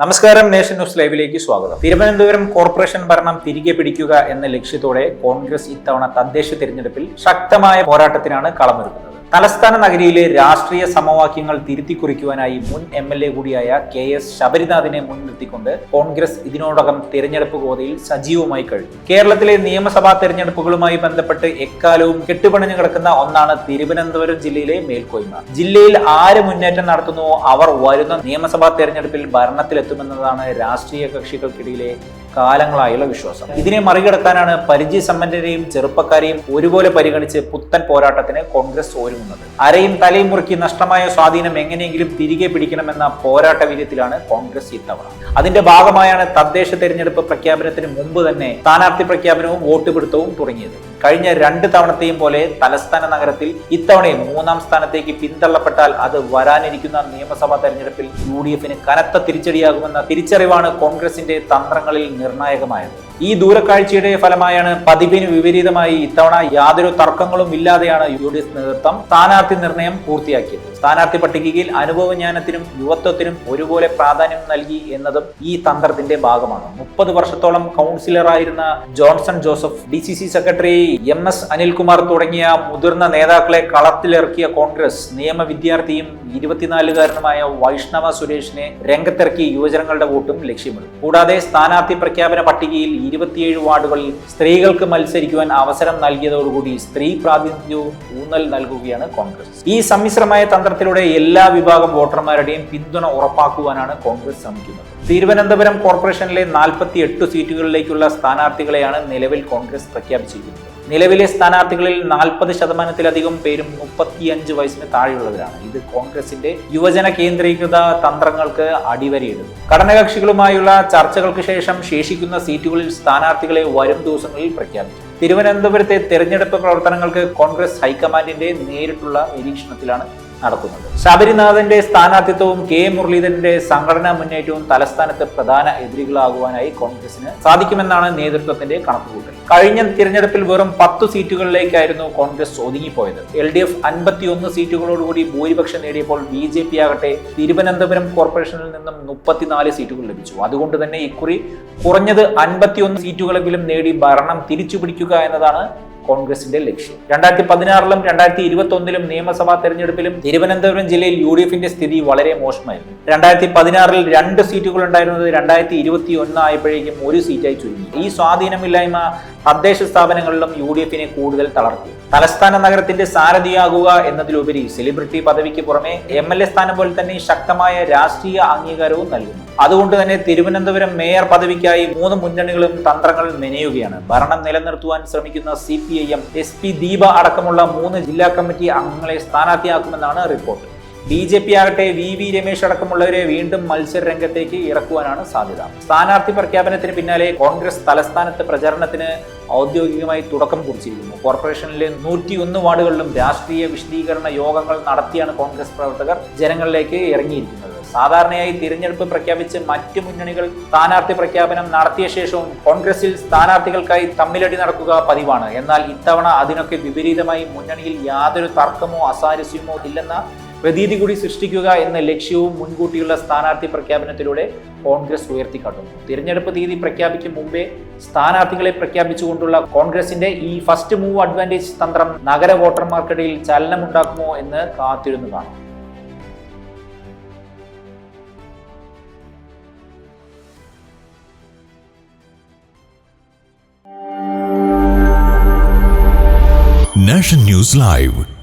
നമസ്കാരം nation news ലൈവിലേക്ക് സ്വാഗതം. തിരുവനന്തപുരം കോർപ്പറേഷൻ ഭരണം തിരികെ പിടിക്കുക എന്ന ലക്ഷ്യത്തോടെ കോൺഗ്രസ് ഇത്തവണ തദ്ദേശ തിരഞ്ഞെടുപ്പിൽ ശക്തമായ പോരാട്ടത്തിനാണ് കളമൊരുക്കുന്നത്. തലസ്ഥാന നഗരിയിലെ രാഷ്ട്രീയ സമവാക്യങ്ങൾ തിരുത്തി കുറിക്കുവാനായി മുൻ എം എൽ എ കൂടിയായ കെ എസ് ശബരിനാഥിനെ മുൻനിർത്തിക്കൊണ്ട് കോൺഗ്രസ് ഇതിനോടകം തിരഞ്ഞെടുപ്പ് ഗോതയിൽ സജീവമായി കഴിഞ്ഞു. കേരളത്തിലെ നിയമസഭാ തെരഞ്ഞെടുപ്പുകളുമായി ബന്ധപ്പെട്ട് എക്കാലവും കെട്ടുപണിഞ്ഞു കിടക്കുന്ന ഒന്നാണ് തിരുവനന്തപുരം ജില്ലയിലെ മേൽക്കോയ്മ. ജില്ലയിൽ ആര് മുന്നേറ്റം നടത്തുന്നുവോ അവർ വരുന്ന നിയമസഭാ തെരഞ്ഞെടുപ്പിൽ ഭരണത്തിലെത്തുമെന്നതാണ് രാഷ്ട്രീയ കക്ഷികൾക്കിടയിലെ കാലങ്ങളായുള്ള വിശ്വാസം. ഇതിനെ മറികടക്കാനാണ് പരിചയസമ്പന്നരെയും ചെറുപ്പക്കാരെയും ഒരുപോലെ പരിഗണിച്ച് പുത്തൻ പോരാട്ടത്തിന് കോൺഗ്രസ് ഒരുങ്ങുന്നത്. അരയും തലയും മുറുക്കി നഷ്ടമായ സ്വാധീനം എങ്ങനെയെങ്കിലും തിരികെ പിടിക്കണമെന്ന പോരാട്ട വീര്യത്തിലാണ് കോൺഗ്രസ് ഇത്തവണ. അതിന്റെ ഭാഗമായാണ് തദ്ദേശ തെരഞ്ഞെടുപ്പ് പ്രഖ്യാപനത്തിന് മുമ്പ് തന്നെ സ്ഥാനാർത്ഥി പ്രഖ്യാപനവും വോട്ടുപിടുത്തവും തുടങ്ങിയത്. കഴിഞ്ഞ രണ്ട് തവണത്തെയും പോലെ തലസ്ഥാന നഗരത്തിൽ ഇത്തവണയും മൂന്നാം സ്ഥാനത്തേക്ക് പിന്തള്ളപ്പെട്ടാൽ അത് വരാനിരിക്കുന്ന നിയമസഭാ തെരഞ്ഞെടുപ്പിൽ യു ഡി എഫിന് കനത്ത തിരിച്ചടിയാകുമെന്ന തിരിച്ചറിവാണ് കോൺഗ്രസിന്റെ തന്ത്രങ്ങളിൽ നിർണായകമായത്. ഈ ദൂരക്കാഴ്ചയുടെ ഫലമായാണ് പതിവിന് വിപരീതമായി ഇത്തവണ യാതൊരു തർക്കങ്ങളും ഇല്ലാതെയാണ് യു ഡി എഫ് നേതൃത്വം സ്ഥാനാർത്ഥി നിർണയം പൂർത്തിയാക്കിയത്. സ്ഥാനാർത്ഥി പട്ടികയിൽ അനുഭവജ്ഞാനത്തിനും യുവത്വത്തിനും ഒരുപോലെ പ്രാധാന്യം നൽകി എന്നതും ഈ തന്ത്രത്തിന്റെ ഭാഗമാണ്. മുപ്പത് വർഷത്തോളം കൗൺസിലറായിരുന്ന Johnson Joseph D C C secretary M S Anilkumar തുടങ്ങിയ മുതിർന്ന നേതാക്കളെ കളത്തിലിറക്കിയ കോൺഗ്രസ് നിയമ വിദ്യാർത്ഥിയും ഇരുപത്തിനാലുകാരനുമായ വൈഷ്ണവ സുരേഷിനെ രംഗത്തിറക്കി യുവജനങ്ങളുടെ വോട്ടും ലക്ഷ്യമിടും. കൂടാതെ സ്ഥാനാർത്ഥി പ്രഖ്യാപന പട്ടികയിൽ ഇരുപത്തിയേഴ് വാർഡുകളിൽ സ്ത്രീകൾക്ക് മത്സരിക്കുവാൻ അവസരം നൽകിയതോടുകൂടി സ്ത്രീ പ്രാതിനിധ്യവും ഊന്നൽ നൽകുകയാണ് കോൺഗ്രസ്. ഈ സമ്മിശ്രമായ തന്ത്രത്തിലൂടെ എല്ലാ വിഭാഗം വോട്ടർമാരുടെയും പിന്തുണ ഉറപ്പാക്കുവാനാണ് കോൺഗ്രസ് ശ്രമിക്കുന്നത്. തിരുവനന്തപുരം കോർപ്പറേഷനിലെ നാൽപ്പത്തി എട്ട് സീറ്റുകളിലേക്കുള്ള സ്ഥാനാർത്ഥികളെയാണ് നിലവിൽ കോൺഗ്രസ് പ്രഖ്യാപിച്ചിരിക്കുന്നത്. നിലവിലെ സ്ഥാനാർത്ഥികളിൽ നാൽപ്പത് ശതമാനത്തിലധികം പേരും മുപ്പത്തിയഞ്ച് വയസ്സിന് താഴെയുള്ളവരാണ്. ഇത് കോൺഗ്രസിന്റെ യുവജന കേന്ദ്രീകൃത തന്ത്രങ്ങൾക്ക് അടിവരയിടുന്നു. ഘടനകക്ഷികളുമായുള്ള ചർച്ചകൾക്ക് ശേഷം ശേഷിക്കുന്ന സീറ്റുകളിൽ സ്ഥാനാർത്ഥികളെ വരും ദിവസങ്ങളിൽ പ്രഖ്യാപിക്കും തിരുവനന്തപുരത്തെ തെരഞ്ഞെടുപ്പ് പ്രവർത്തനങ്ങൾക്ക് കോൺഗ്രസ് ഹൈക്കമാൻഡിന്റെ നേരിട്ടുള്ള നിരീക്ഷണത്തിലാണ് നടക്കുന്നത് ശബരിനാഥന്റെ സ്ഥാനാർത്ഥിത്വവും കെ. മുരളീധരന്റെ സംഘടനാ മുന്നേറ്റവും തലസ്ഥാനത്ത് പ്രധാന എതിരികളാകുവാനായി കോൺഗ്രസിന് സാധിക്കുമെന്നാണ് നേതൃത്വത്തിന്റെ കണക്കുകൂട്ടൽ. കഴിഞ്ഞ തിരഞ്ഞെടുപ്പിൽ വെറും പത്ത് സീറ്റുകളിലേക്കായിരുന്നു കോൺഗ്രസ് ഒതുങ്ങിപ്പോയത്. എൽ ഡി എഫ് അൻപത്തിയൊന്ന് സീറ്റുകളോടുകൂടി ഭൂരിപക്ഷം നേടിയപ്പോൾ ബി ജെ പി ആകട്ടെ തിരുവനന്തപുരം കോർപ്പറേഷനിൽ നിന്നും മുപ്പത്തിനാല് സീറ്റുകൾ ലഭിച്ചു. അതുകൊണ്ട് തന്നെ ഇക്കുറി കുറഞ്ഞത് അൻപത്തിയൊന്ന് സീറ്റുകളെങ്കിലും നേടി ഭരണം തിരിച്ചുപിടിക്കുക എന്നതാണ് കോൺഗ്രസിന്റെ ലക്ഷ്യം. രണ്ടായിരത്തി പതിനാറിലും രണ്ടായിരത്തി ഇരുപത്തി ഒന്നിലും നിയമസഭാ തെരഞ്ഞെടുപ്പിലും തിരുവനന്തപുരം ജില്ലയിൽ യു ഡി എഫിന്റെ സ്ഥിതി വളരെ മോശമായിരുന്നു. രണ്ടായിരത്തി പതിനാറിൽ രണ്ട് സീറ്റുകൾ ഉണ്ടായിരുന്നത് രണ്ടായിരത്തി ഇരുപത്തി ഒന്ന് ആയപ്പോഴേക്കും ഒരു സീറ്റായി ചുരുങ്ങി. ഈ സ്വാധീനമില്ലായ്മ തദ്ദേശ സ്ഥാപനങ്ങളിലും യു ഡി എഫിനെ കൂടുതൽ തളർത്തി. തലസ്ഥാന നഗരത്തിന്റെ സാരഥിയാകുക എന്നതിലുപരി സെലിബ്രിറ്റി പദവിക്ക് പുറമെ എം എൽ എ സ്ഥാനം പോലെ തന്നെ ശക്തമായ രാഷ്ട്രീയ അംഗീകാരവും നൽകുന്നു. അതുകൊണ്ട് തന്നെ തിരുവനന്തപുരം മേയർ പദവിക്കായി മൂന്ന് മുന്നണികളും തന്ത്രങ്ങൾ മെനയുകയാണ്. ഭരണം നിലനിർത്തുവാൻ ശ്രമിക്കുന്ന C P I M S P Deepa അടക്കമുള്ള മൂന്ന് ജില്ലാ കമ്മിറ്റി അംഗങ്ങളെ സ്ഥാനാർത്ഥിയാക്കുമെന്നാണ് റിപ്പോർട്ട്. ബി ജെ പി ആകട്ടെ വി വി രമേശ് അടക്കമുള്ളവരെ വീണ്ടും മത്സര രംഗത്തേക്ക് ഇറക്കുവാനാണ് സാധ്യത. സ്ഥാനാർത്ഥി പ്രഖ്യാപനത്തിന് പിന്നാലെ കോൺഗ്രസ് തലസ്ഥാനത്ത് പ്രചരണത്തിന് ഔദ്യോഗികമായി തുടക്കം കുറിച്ചിരിക്കുന്നു. കോർപ്പറേഷനിലെ നൂറ്റിയൊന്ന് വാർഡുകളിലും രാഷ്ട്രീയ വിശദീകരണ യോഗങ്ങൾ നടത്തിയാണ് കോൺഗ്രസ് പ്രവർത്തകർ ജനങ്ങളിലേക്ക് ഇറങ്ങിയിരിക്കുന്നത്. സാധാരണയായി തിരഞ്ഞെടുപ്പ് പ്രഖ്യാപിച്ച് മറ്റ് മുന്നണികൾ സ്ഥാനാർത്ഥി പ്രഖ്യാപനം നടത്തിയ ശേഷവും കോൺഗ്രസിൽ സ്ഥാനാർത്ഥികൾക്കായി തമ്മിലടി നടക്കുക പതിവാണ്. എന്നാൽ ഇത്തവണ അതിനൊക്കെ വിപരീതമായി മുന്നണിയിൽ യാതൊരു തർക്കമോ അസാരസ്യമോ ഇല്ലെന്ന പ്രതീതി കൂടി സൃഷ്ടിക്കുക എന്ന ലക്ഷ്യവും മുൻകൂട്ടിയുള്ള സ്ഥാനാർത്ഥി പ്രഖ്യാപനത്തിലൂടെ കോൺഗ്രസ് ഉയർത്തിക്കാട്ടുന്നു. തിരഞ്ഞെടുപ്പ് തീയതി പ്രഖ്യാപിക്കും മുമ്പേ സ്ഥാനാർത്ഥികളെ പ്രഖ്യാപിച്ചുകൊണ്ടുള്ള കോൺഗ്രസിന്റെ ഈ ഫസ്റ്റ് മൂവ് അഡ്വാന്റേജ് തന്ത്രം നഗര വോട്ടർമാർക്കിടയിൽ ചലനമുണ്ടാക്കുമോ എന്ന് കാത്തിരുന്നു കാണാം. Nation news live